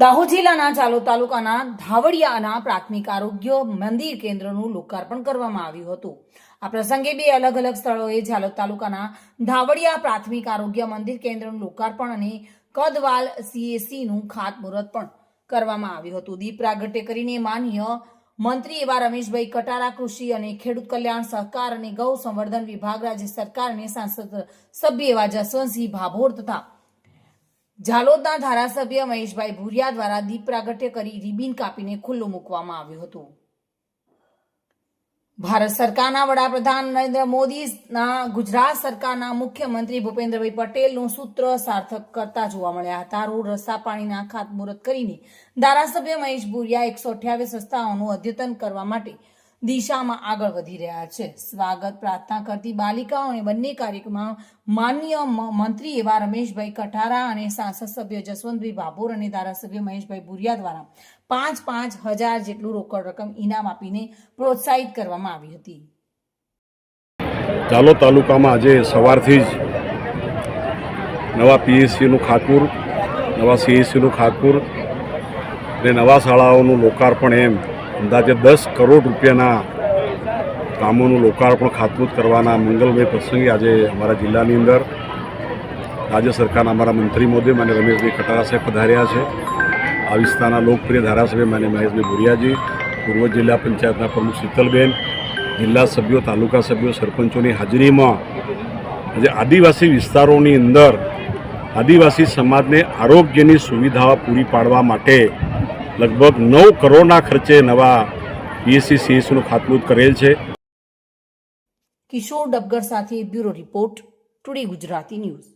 દાહોદ જિલ્લાના ચાલોદ તાલુકાના ધાવડિયાના પ્રાથમિક આરોગ્ય મંદિર કેન્દ્રનું લોકાર્પણ કરવામાં આવ્યું હતું. આ પ્રસંગે બે અલગ અલગ સ્થળોએ ઝાલોદ તાલુકાના ધાવડિયા પ્રાથમિક આરોગ્ય મંદિર કેન્દ્રનું લોકાર્પણ અને કદવાલ સીએસીનું ખાતમુહૂર્ત પણ કરવામાં આવ્યું હતું. દીપ પ્રાગટ્ય કરીને માન્ય મંત્રી એવા રમેશભાઈ કટારા, કૃષિ અને ખેડૂત કલ્યાણ સહકાર અને ગૌ સંવર્ધન વિભાગ રાજ્ય સરકાર અને સાંસદ સભ્ય એવા જસવંતસિંહ ભાભોર તથા ઝાલોદના ધારાસભ્ય મહેશભાઈ ભુરિયા દ્વારા દીપ પ્રાગટ્ય કરી રિબીન કાપીને ખુલ્લું મૂકવામાં આવ્યું હતું. ભારત સરકારના વડાપ્રધાન નરેન્દ્ર મોદીના, ગુજરાત સરકારના મુખ્યમંત્રી ભૂપેન્દ્રભાઈ પટેલનું સૂત્ર સાર્થક કરતા જોવા મળ્યા હતા. રોડ, રસ્તા, પાણીના ખાતમુહૂર્ત કરીને ધારાસભ્ય મહેશ ભુરિયા એકસો અઠ્યાવીસ રસ્તાઓનું અદ્યતન કરવા માટે દિશામાં આગળ વધી રહ્યા છે. સ્વાગત પ્રાર્થના કરતી બાલિકાઓ અને બંને કાર્યક્રમમાં માન્ય મંત્રી એવા રમેશભાઈ કઠારા અને સાંસદ સભ્ય જસવંતભાઈ ભાભોર અને ધારાસભ્ય મહેશભાઈ ભુરિયા દ્વારા પાંચ પાંચ હજાર જેટલું રોકડ રકમ ઇનામ આપીને પ્રોત્સાહિત કરવામાં આવી હતી. ચાલો, તાલુકામાં આજે સવારથી જ નવા પીએસસીનું ખાતમુર નવા સીએસસીનું ખાતમુર અને નવા શાળાઓનું લોકાર્પણ એમ અંદાજે દસ કરોડ રૂપિયાના કામોનું લોકાર્પણ ખાતમુહૂર્ત કરવાના મંગલમય પ્રસંગે આજે અમારા જિલ્લાની અંદર રાજ્ય સરકારના અમારા મંત્રી મોદી માન્ય રમેશભાઈ કટારા સાહેબ પધાર્યા છે. આ વિસ્તારના લોકપ્રિય ધારાસભ્ય માન્ય મહેશભાઈ ભુરિયાજી, પૂર્વ જિલ્લા પંચાયતના પ્રમુખ શીતલબેન, જિલ્લા સભ્યો, તાલુકા સભ્યો, સરપંચોની હાજરીમાં આજે આદિવાસી વિસ્તારોની અંદર આદિવાસી સમાજને આરોગ્યની સુવિધાઓ પૂરી પાડવા માટે લગભગ નવ કરોડના ખર્ચે નવા પીએસસી સીએસનું ખાતમુહૂર્ત કરેલ છે. કિશોર ડબગર સાથે bureau report, today Gujarati news.